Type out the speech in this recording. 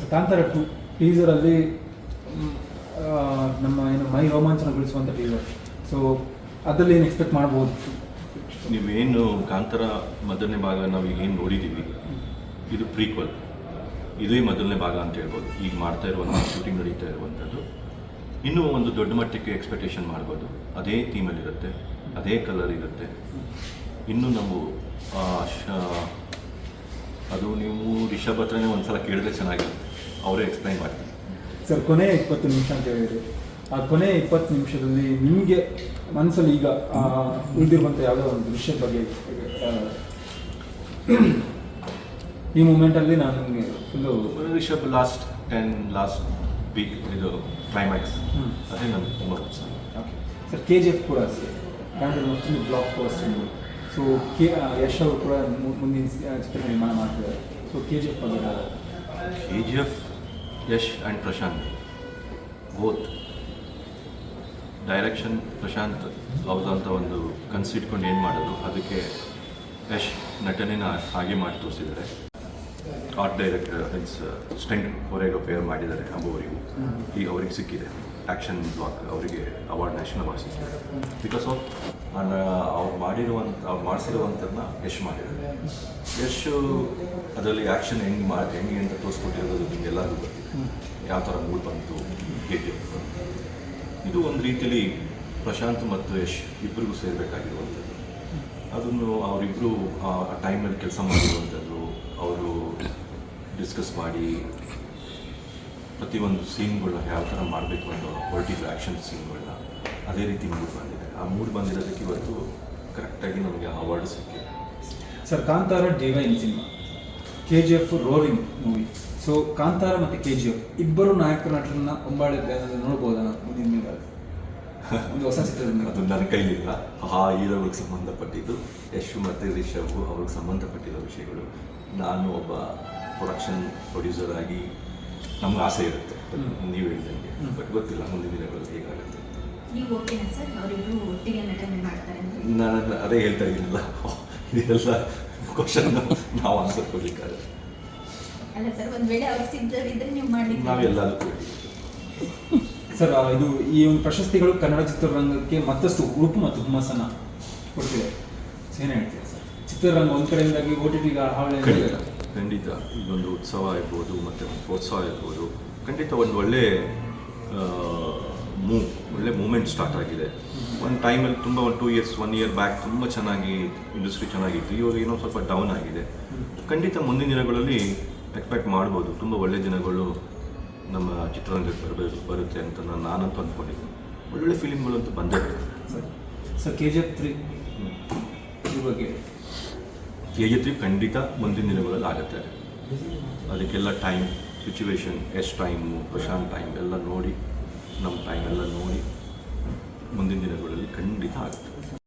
Sir Kantara to ಟೀಸರಲ್ಲಿ ನಮ್ಮ ಏನು ಮೈ ರೋಮಾಂಚನಗೊಳಿಸುವಂಥ teaser so ಅದರಲ್ಲಿ ಏನು ಎಕ್ಸ್ಪೆಕ್ಟ್ ಮಾಡ್ಬೋದು? ನೀವೇನು ಕಾಂತಾರ ಮೊದಲನೇ ಭಾಗ ನಾವು ಈಗ ಏನು ನೋಡಿದ್ದೀವಿ ಇದು ಪ್ರೀಕ್ವಲ್ ಇದೇ ಮೊದಲನೇ ಭಾಗ ಅಂತ ಹೇಳ್ಬೋದು. ಈಗ ಮಾಡ್ತಾ ಇರುವಂಥ ಶೂಟಿಂಗ್ ನಡೀತಾ ಇರುವಂಥದ್ದು ಇನ್ನೂ ಒಂದು ದೊಡ್ಡ ಮಟ್ಟಕ್ಕೆ ಎಕ್ಸ್ಪೆಕ್ಟೇಷನ್ ಮಾಡ್ಬೋದು. ಅದೇ ಥೀಮಲ್ಲಿರುತ್ತೆ ಅದೇ ಕಲರ್ ಇರುತ್ತೆ. ಇನ್ನು ನಾವು ಶ- ಅದು ನೀವು ರಿಷಬ್ ಹತ್ರನೇ ಒಂದ್ಸಲ ಕೇಳಿದ್ರೆ ಚೆನ್ನಾಗಿರುತ್ತೆ. ಅವರೇ ಎಕ್ಸ್ಪ್ಲೈನ್ ಮಾಡ್ತೀನಿ. ಸರ್ ಕೊನೆ ಇಪ್ಪತ್ತು ನಿಮಿಷ ಅಂತ ಹೇಳಿದ್ರು. ಆ ಕೊನೆ ಇಪ್ಪತ್ತು ನಿಮಿಷದಲ್ಲಿ ನಿಮಗೆ ಮನಸ್ಸಲ್ಲಿ ಈಗ ಉಳಿದಿರುವಂಥ ಯಾವುದೋ ಒಂದು ದೃಶ್ಯದ ಬಗ್ಗೆ ಈ ಮೂಮೆಂಟಲ್ಲಿ ನಾನು ನಿಮಗೆ full Rishab last ten last week ಇದು ಕ್ಲೈಮ್ಯಾಕ್ಸ್. ಅದೇ ನನಗೆ ತುಂಬ okay sir K G F ಕೂಡ ಅಷ್ಟೇ. ಮತ್ತೊಂದು block post so K Yash ಅವರು ಕೂಡ ಮುಂದಿನ ಚಿತ್ರ ನಿರ್ಮಾಣ ಮಾಡ್ತಿದ್ದಾರೆ. ಸೊ ಕೆ ಜಿ ಎಫ್ ಬಗ್ಗೆ K G F Yash and Prashanth Both. Direction Prashanth ಅಂತ ಒಂದು ಕನ್ಸಿಟ್ಕೊಂಡು ಏನು ಮಾಡೋದು ಅದಕ್ಕೆ ಯಶ್ ನಟನೆನ ಹಾಗೆ ಮಾಡಿ art director means stunt fair ಮಾಡಿದ್ದಾರೆ ಅಂಬುವರಿಗೂ. ಈಗ ಅವರಿಗೆ ಸಿಕ್ಕಿದೆ. ಆ್ಯಕ್ಷನ್ ಬ್ಲಾಕ್ ಅವರಿಗೆ ಅವಾರ್ಡ್ ನ್ಯಾಷನಲ್ ಅವಾರ್ಡ್ ಸಿಕ್ಕಿದೆ. ಬಿಕಾಸ್ ಆಫ್ ಅವ್ರು ಮಾಡಿರುವಂಥ ಅವ್ರು ಮಾಡಿಸಿರುವಂಥದ್ದನ್ನ ಯಶ್ ಮಾಡಿದ್ದಾರೆ. ಯಶ್ ಅದರಲ್ಲಿ ಆ್ಯಕ್ಷನ್ ಹೆಂಗೆ ಮಾಡಿ ಹೆಂಗೆ ಅಂತ ತೋರಿಸ್ಕೊಟ್ಟಿರೋದು ನಿಮಗೆಲ್ಲರಿಗೂ ಗೊತ್ತಿದೆ. ಯಾವ ಥರ ಮೂಡ್ ಬಂತು, ಹೇಗೆ ಇದು ಒಂದು ರೀತಿಯಲ್ಲಿ ಪ್ರಶಾಂತ್ ಮತ್ತು ಯಶ್ ಇಬ್ಬರಿಗೂ ಸೇರಬೇಕಾಗಿರುವಂಥದ್ದು ಅದನ್ನು ಅವರಿಬ್ಬರು ಆ ಟೈಮಲ್ಲಿ ಕೆಲಸ ಮಾಡಿರುವಂಥದ್ದು ಅವರು ಡಿಸ್ಕಸ್ ಮಾಡಿ ಪ್ರತಿಯೊಂದು ಸೀನ್ಗಳನ್ನ ಯಾವ ಥರ ಮಾಡಬೇಕು ಒಂದು ಹೊರಟಿದ್ರು ಆ್ಯಕ್ಷನ್ ಸೀನ್ಗಳನ್ನ ಅದೇ ರೀತಿ ಮೂಡ್ ಬಂದಿದೆ ಆ ಮೂಡ್ ಬಂದಿರೋದಕ್ಕೆ ಇವತ್ತು ಕರೆಕ್ಟಾಗಿ ನಮಗೆ ಅವಾರ್ಡ್ ಸಿಕ್ಕಿದೆ. Sir Kantara divine cinema K G F roaring movie so Kantara ಮತ್ತು ಕೆ ಜಿ ಎಫ್ ಇಬ್ಬರು ನಾಯಕ ನಟರನ್ನ ಒಂಬಾಳೆ ನೋಡ್ಬೋದಾ? ಮುಂದಿನ ದಿನಗಳಲ್ಲಿ. ಒಂದು ಹೊಸ ಚಿತ್ರದಿಂದ ಅದು ನನ್ನ ಕೈಲಿಲ್ಲ. ಆ ಹೀರೋಗಳಿಗೆ ಸಂಬಂಧಪಟ್ಟಿದ್ದು ಯಶು ಮತ್ತು ರಿಷಬ್ ಅವ್ರಿಗೆ ಸಂಬಂಧಪಟ್ಟಿರೋ ವಿಷಯಗಳು. ನಾನು ಒಬ್ಬ ಪ್ರೊಡಕ್ಷನ್ ಪ್ರೊಡ್ಯೂಸರ್ ಆಗಿ ನಮ್ಗೆ ಆಸೆ ಇರುತ್ತೆ. ನೀವು ಹೇಳ್ದಂಗೆ. ಬಟ್ ಗೊತ್ತಿಲ್ಲ ಮುಂದಿನ ದಿನಗಳಲ್ಲಿ ಹೇಗಾಗುತ್ತೆ ನೀವು ಓಕೆನಾ ಸರ್? ಅವರಿಬ್ರು ಒಟ್ಟಿಗೆ ನಟನೆ ಮಾಡ್ತಾರೆ ಅಂತ. ನಾನು ಅದೇ ಹೇಳ್ತಾ ಇರಲಿಲ್ಲ ಇದೆಲ್ಲ ಕ್ವಶನ್ ನಾವು ಆನ್ಸರ್ ಕೊಡ್ಲಿಕ್ಕಾಗಲ್ಲ ಅಲ್ಲ ಸರ್ ಒಂದ್ ವೇಳೆ ಅವ್ರು ಸಿದ್ಧರಿದ್ರೆ ನೀವು ಮಾಡ್ಲಿಕ್ಕೆ ನಾವೆಲ್ಲದಕ್ಕೂ ready. ಸರ್ ಇದು ಈ ಒಂದು ಪ್ರಶಸ್ತಿಗಳು ಕನ್ನಡ ಚಿತ್ರರಂಗಕ್ಕೆ ಮತ್ತಷ್ಟು ಉಡುಪು ಮತ್ತು ಹುಮ್ಮಸ್ಸನ್ನು ಕೊಡ್ತಿದೆ. ಏನು ಹೇಳ್ತೀರಾ ಸರ್? ಚಿತ್ರರಂಗ ಒಂದು ಕಡೆಯಿಂದಾಗಿ ಓ ಟಿ ಟಿ ಹಾವಳಿ ಖಂಡಿತ ಖಂಡಿತ. ಇದೊಂದು ಉತ್ಸವ ಇರ್ಬೋದು ಮತ್ತು ಉತ್ಸವ ಪ್ರೋತ್ಸಾಹ ಇರ್ಬೋದು ಖಂಡಿತ ಒಂದು ಒಳ್ಳೆ ಮೂವ್ ಒಳ್ಳೆ ಮೂಮೆಂಟ್ ಸ್ಟಾರ್ಟ್ ಆಗಿದೆ. ಒಂದು ಟೈಮಲ್ಲಿ ತುಂಬ ಒಂದು two years one year back ತುಂಬ ಚೆನ್ನಾಗಿ ಇಂಡಸ್ಟ್ರಿ ಚೆನ್ನಾಗಿತ್ತು. ಇವಾಗ ಏನೋ ಸ್ವಲ್ಪ ಡೌನ್ ಆಗಿದೆ. ಖಂಡಿತ ಮುಂದಿನ ದಿನಗಳಲ್ಲಿ ಎಕ್ಸ್ಪೆಕ್ಟ್ ಮಾಡ್ಬೋದು. ತುಂಬ ಒಳ್ಳೆ ದಿನಗಳು ನಮ್ಮ ಚಿತ್ರರಂಗಕ್ಕೆ ಬರಬೇಕು ಬರುತ್ತೆ ಅಂತ ನಾನು ನಾನಂತೂ ಅಂದ್ಕೊಂಡಿದ್ದೀನಿ ಒಳ್ಳೊಳ್ಳೆ ಫಿಲಿಮ್ಗಳಂತೂ ಬಂದೇ sir sir K G F three ಈ ಬಗ್ಗೆ ಕೆ ಜಿ ಖಂಡಿತ ಮುಂದಿನ ದಿನಗಳಲ್ಲಿ ಆಗುತ್ತೆ ಅದಕ್ಕೆಲ್ಲ ಟೈಮ್ ಸಿಚುವೇಶನ್ ಎಷ್ಟು ಟೈಮು ಪ್ರಶಾಂತ್ ಟೈಮ್ ಎಲ್ಲ ನೋಡಿ, ನಮ್ಮ ಟೈಮ್ ಎಲ್ಲ ನೋಡಿ ಮುಂದಿನ ದಿನಗಳಲ್ಲಿ ಖಂಡಿತ ಆಗುತ್ತೆ.